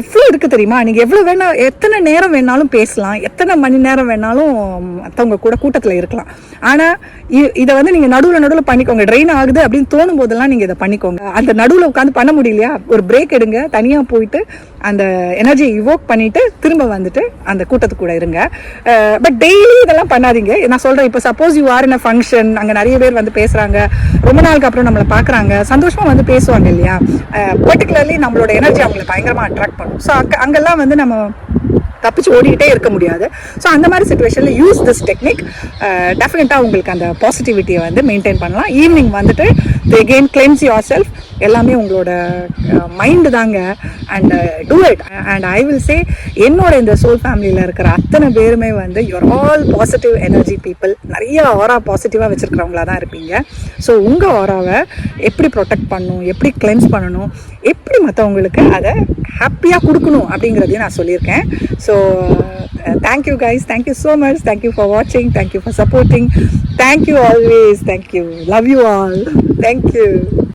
எவ்வளோ இருக்குது தெரியுமா? நீங்கள் எவ்வளோ வேணால் எத்தனை நேரம் வேணாலும் பேசலாம். எத்தனை மணி நேரம் வேணாலும் மற்றவங்க கூட கூட்டத்தில் இருக்கலாம். ஆனால் இதை வந்து நீங்கள் நடுவில் நடுவில் பண்ணிக்கோங்க. ட்ரெயின் ஆகுது அப்படின்னு தோணும் போதெல்லாம் நீங்கள் இதை பண்ணிக்கோங்க. அந்த நடுவில் உட்காந்து பண்ண முடியலையா? ஒரு பிரேக் எடுங்க. தனியாக போயிட்டு அந்த எனர்ஜியை இவோக் பண்ணிவிட்டு திரும்ப வந்துட்டு அந்த கூட்டத்து கூட இருங்க. பட் டெய்லி இதெல்லாம் பண்ணாதீங்க. நான் சொல்கிறேன் இப்போ suppose you are in a function அங்கே நிறைய பேர் வந்து பேசுகிறாங்க ரொம்ப நாளுக்கு அப்புறம் நம்மளை பார்க்குறாங்க. சந்தோஷமாக வந்து பேசுவாங்க இல்லையா? பர்டிகுலர்லி நம்மளோட எனர்ஜி அவங்களை பயங்கரமாக அட்ராக்ட் பண்ணும். ஸோ அங்கே அங்கெல்லாம் வந்து நம்ம தப்பிச்சு ஓடிக்கிட்டே இருக்க முடியாது. ஸோ அந்த மாதிரி சுச்சுவேஷனில் யூஸ் திஸ் டெக்னிக் டெஃபினட்டாக உங்களுக்கு அந்த பாசிட்டிவிட்டியை வந்து மெயின்டைன் பண்ணலாம். ஈவினிங் வந்துட்டு எகெயின் கிளென்ஸ் யுவர் செல்ஃப் எல்லாமே உங்களோட uh, மைண்டு தாங்க. And do it and I will say என்னோட இந்த சோல் ஃபேமிலியில் இருக்கிற அத்தனை பேருமே வந்து your all positive energy people நிறைய ஆரா பாசிட்டிவாக வச்சுருக்கிறவங்களா தான் இருப்பீங்க. ஸோ உங்கள் ஆராவை எப்படி ப்ரொடெக்ட் பண்ணணும்? எப்படி கிளென்ஸ் பண்ணணும்? எப்படி மற்றவங்களுக்கு அதை ஹாப்பியாக கொடுக்கணும்? அப்படிங்கிறதையும் நான் சொல்லியிருக்கேன். So Uh, thank you guys. Thank you so much. Thank you for watching. Thank you for supporting. Thank you always. Thank you. Love you all. Thank you.